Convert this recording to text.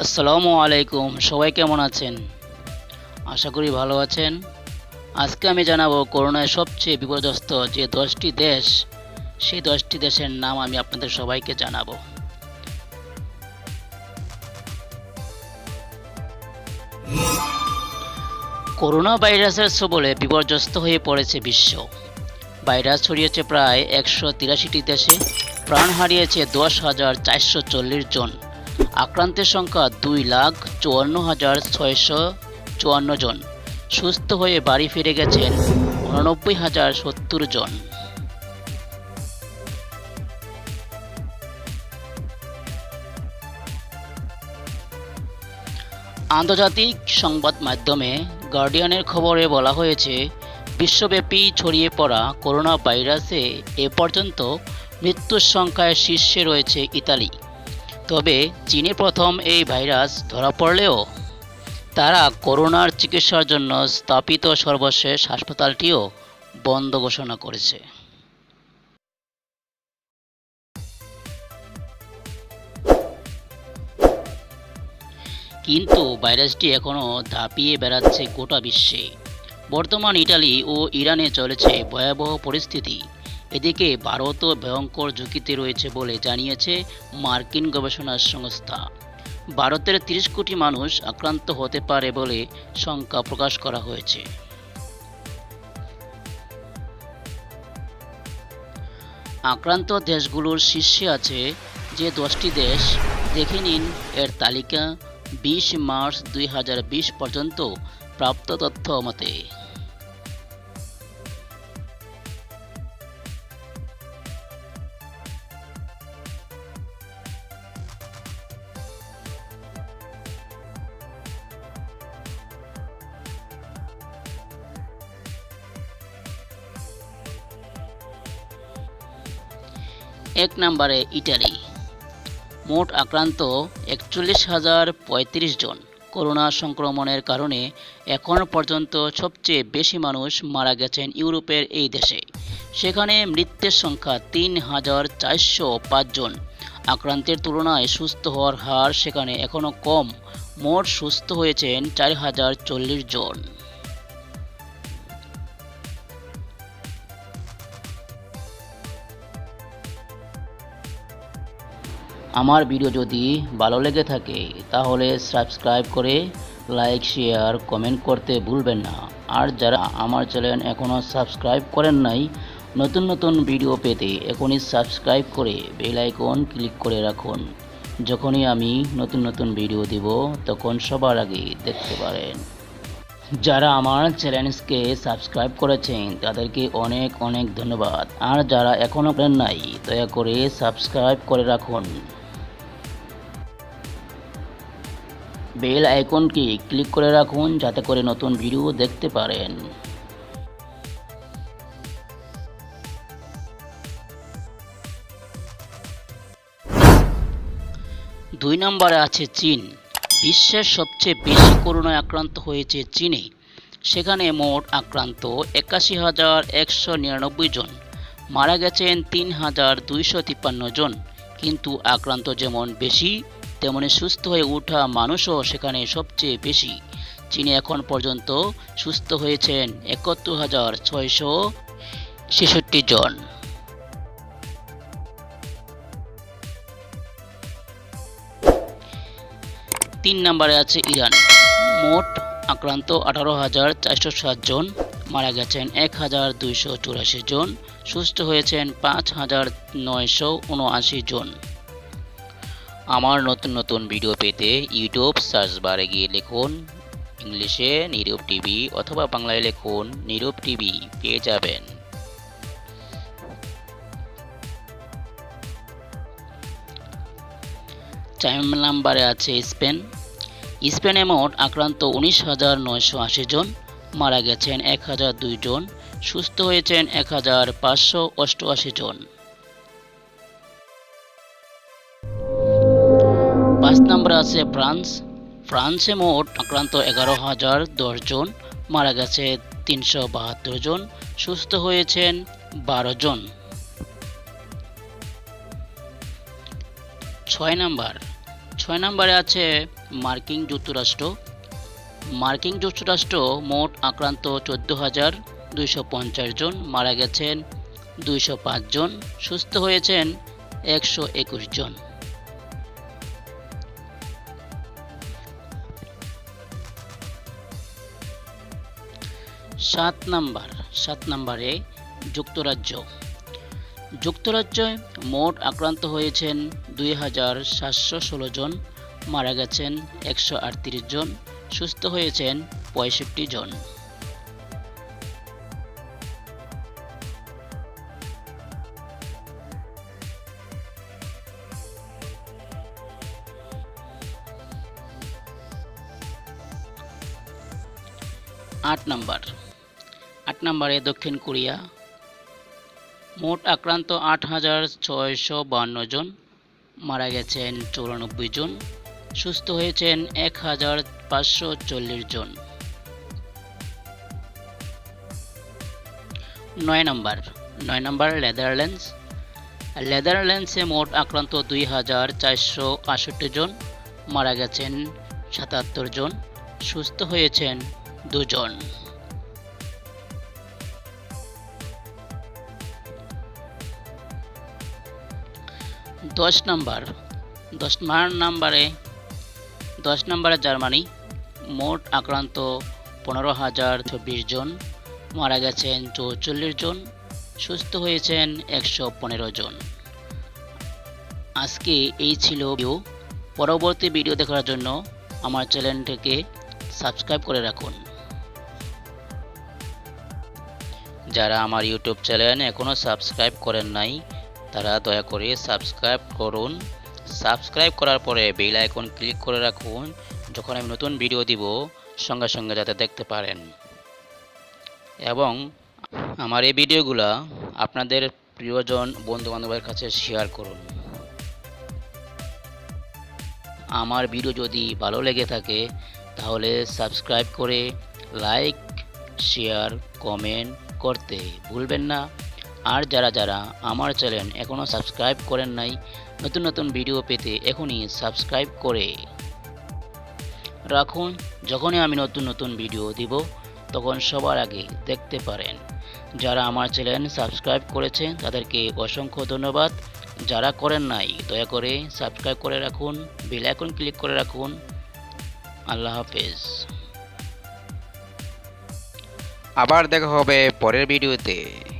আসসালামু আলাইকুম, সবাই কেমন আছেন? আশা করি ভালো আছেন। আজকে আমি জানাব করোনায় সবচেয়ে বিপর্যস্ত যে দশটি দেশ, সেই দশটি দেশের নাম আমি আপনাদের সবাইকে জানাব। করোনা ভাইরাসের সবলে বিপর্যস্ত হয়ে পড়েছে বিশ্ব। ভাইরাস ছড়িয়েছে প্রায় একশো তিরাশিটি দেশে, প্রাণ হারিয়েছে দশ হাজার চারশো চল্লিশ জন। আক্রান্তের সংখ্যা দুই লাখ চুয়ান্ন হাজার ছয়শো চুয়ান্ন জন। সুস্থ হয়ে বাড়ি ফিরে গেছেন উননব্বই হাজার সত্তর জন। আন্তর্জাতিক সংবাদ মাধ্যমে গার্ডিয়ানের খবরে বলা হয়েছে, বিশ্বব্যাপী ছড়িয়ে পড়া করোনা ভাইরাসে এ পর্যন্ত মৃত্যুর সংখ্যায় শীর্ষে রয়েছে ইতালি। তবে চীনে প্রথম এই ভাইরাস ধরা পড়লেও তারা করোনার চিকিৎসার জন্য স্থাপিত সর্বশেষ হাসপাতালটিও বন্ধ ঘোষণা করেছে। কিন্তু ভাইরাসটি এখনও ধাপিয়ে বেড়াচ্ছে গোটা বিশ্বে। বর্তমান ইটালি ও ইরানে চলেছে ভয়াবহ পরিস্থিতি। এদিকে ভারতও ভয়ঙ্কর ঝুঁকিতে রয়েছে বলে জানিয়েছে মার্কিন গবেষণা সংস্থা। ভারতের তিরিশ কোটি মানুষ আক্রান্ত হতে পারে বলে শঙ্কা প্রকাশ করা হয়েছে। আক্রান্ত দেশগুলোর শীর্ষে আছে যে দশটি দেশ, দেখে নিন এর তালিকা, বিশ মার্চ দুই হাজার বিশ পর্যন্ত প্রাপ্ত তথ্য মতে। এক নম্বরে ইটালি। মোট আক্রান্ত একচল্লিশ হাজার পঁয়ত্রিশ জন। করোনা সংক্রমণের কারণে এখন পর্যন্ত সবচেয়ে বেশি মানুষ মারা গেছেন ইউরোপের এই দেশে। সেখানে মৃত্যুর সংখ্যা তিন হাজার চারশো জন। আক্রান্তের তুলনায় সুস্থ হওয়ার হার সেখানে এখনও কম। মোট সুস্থ হয়েছেন চার হাজার চল্লিশ জন। আমার ভিডিও যদি ভালো লেগে থাকে, তাহলে সাবস্ক্রাইব করে লাইক, শেয়ার, কমেন্ট করতে ভুলবেন না। আর যারা আমার চ্যানেল এখনও সাবস্ক্রাইব করেন নাই, নতুন নতুন ভিডিও পেতে এখনই সাবস্ক্রাইব করে বেল আইকন ক্লিক করে রাখুন। যখনই আমি নতুন নতুন ভিডিও দিব, তখন সবার আগে দেখতে পারেন। যারা আমার চ্যানেলসকে সাবস্ক্রাইব করেছেন, তাদেরকে অনেক অনেক ধন্যবাদ। আর যারা এখনও করেন নাই, দয়া করে সাবস্ক্রাইব করে রাখুন। বেল আইকনটি ক্লিক করে রাখুন যাতে করে নতুন ভিডিও দেখতে পারেন। দুই নম্বরে আছে চীন। বিশ্বের সবচেয়ে বেশি করোনায় আক্রান্ত হয়েছে চীনে। সেখানে মোট আক্রান্ত একাশি হাজার একশো নিরানব্বই জন। মারা গেছেন তিন হাজার দুইশো তিপ্পান্ন জন। কিন্তু আক্রান্ত যেমন বেশি তেমনি সুস্থ হয়ে ওঠা মানুষও সেখানে সবচেয়ে বেশি। চীনে এখন পর্যন্ত সুস্থ হয়েছেন একাত্তর হাজার ছয়শো ছেষট্টি জন। তিন নম্বরে আছে ইরান। মোট আক্রান্ত আঠারো হাজার চারশো সাত জন, মারা গেছেন এক হাজার দুইশো চুরাশি জন, সুস্থ হয়েছেন পাঁচ হাজার নয়শো উনআশি জন। আমার নতুন নতুন ভিডিও পেতে ইউটিউব সার্চ বারে গিয়ে লিখুন ইংলিশে নীরব টিভি অথবা বাংলায় লিখুন নীরব টিভি পেয়ে যাবেন। চার নাম্বারে আছে স্পেন স্পেনে মোট আক্রান্ত উনিশ হাজার নয়শো আশি জন, মারা গেছেন এক হাজার দুই জন, সুস্থ হয়েছেন এক হাজার পাঁচশো অষ্টআশি জন। পাঁচ নম্বরে আছে ফ্রান্স। ফ্রান্সে মোট আক্রান্ত এগারো হাজার দশ জন, মারা গেছে তিনশো বাহাত্তর জন, সুস্থ হয়েছেন বারো জন। ছয় নাম্বার। ছয় নম্বরে আছে মার্কিন যুক্তরাষ্ট্র। মার্কিন যুক্তরাষ্ট্র মোট আক্রান্ত চোদ্দ হাজার দুইশো পঞ্চাশ জন, মারা গেছেন দুইশো পাঁচ জন, সুস্থ হয়েছেন একশো একুশ জন। সাত নাম্বার, সাত নাম্বারে যুক্তরাজ্য। যুক্তরাজ্যে মোট আক্রান্ত হয়েছেন দুই হাজার সাতশো ষোলো জন, মারা গেছেন একশো আটত্রিশ জন, সুস্থ হয়েছেন পঁয়ষট্টি জন। আট নাম্বার নম্বরে দক্ষিণ কোরিয়া। মোট আক্রান্ত আট হাজার ছয়শো বান্ন জন, মারা গেছেন চৌরানব্বই জন, সুস্থ হয়েছেন এক হাজার পাঁচশো চল্লিশ জন। নয় নম্বর নয় নম্বর নেদারল্যান্ডস। নেদারল্যান্ডসে মোট আক্রান্ত দুই হাজার চারশো আষট্টি জন, মারা গেছেন সাতাত্তর জন, সুস্থ হয়েছেন দুজন। দশ নাম্বার। দশ নাম্বারে, দশ নম্বরে জার্মানি। মোট আক্রান্ত পনেরো হাজার চব্বিশ জন। মারা গেছেন চৌচল্লিশ জন। সুস্থ হয়েছেন একশো পনেরো জন। আজকে এই ছিল ভিডিও পরবর্তী ভিডিও দেখার জন্য আমার চ্যানেলটিকে সাবস্ক্রাইব করে রাখুন। যারা আমার ইউটিউব চ্যানেল এখনও সাবস্ক্রাইব করেন নাই তারা দয়া করে সাবস্ক্রাইব করুন। সাবস্ক্রাইব করার পরে বেল আইকন ক্লিক করে রাখুন, যখন আমি নতুন ভিডিও দিব, সঙ্গে সঙ্গে যাতে দেখতে পারেন। এবং আমার এই ভিডিওগুলো আপনাদের প্রিয়জন বন্ধু বান্ধবের কাছে শেয়ার করুন। আমার ভিডিও যদি ভালো লেগে থাকে, তাহলে সাবস্ক্রাইব করে লাইক শেয়ার কমেন্ট করতে ভুলবেন না। আর যারা যারা আমার চ্যানেল এখনও সাবস্ক্রাইব করেন নাই, নতুন নতুন ভিডিও পেতে এখনই সাবস্ক্রাইব করে। রাখুন, যখনই আমি নতুন নতুন ভিডিও দিব, তখন সবার আগে দেখতে পারেন। যারা আমার চ্যানেল সাবস্ক্রাইব করেছেন, তাদেরকে অসংখ্য ধন্যবাদ। যারা করেন নাই, দয়া করে সাবস্ক্রাইব করে রাখুন, বেল আইকন ক্লিক করে রাখুন। আল্লাহ হাফেজ। আবার দেখা হবে পরের ভিডিওতে।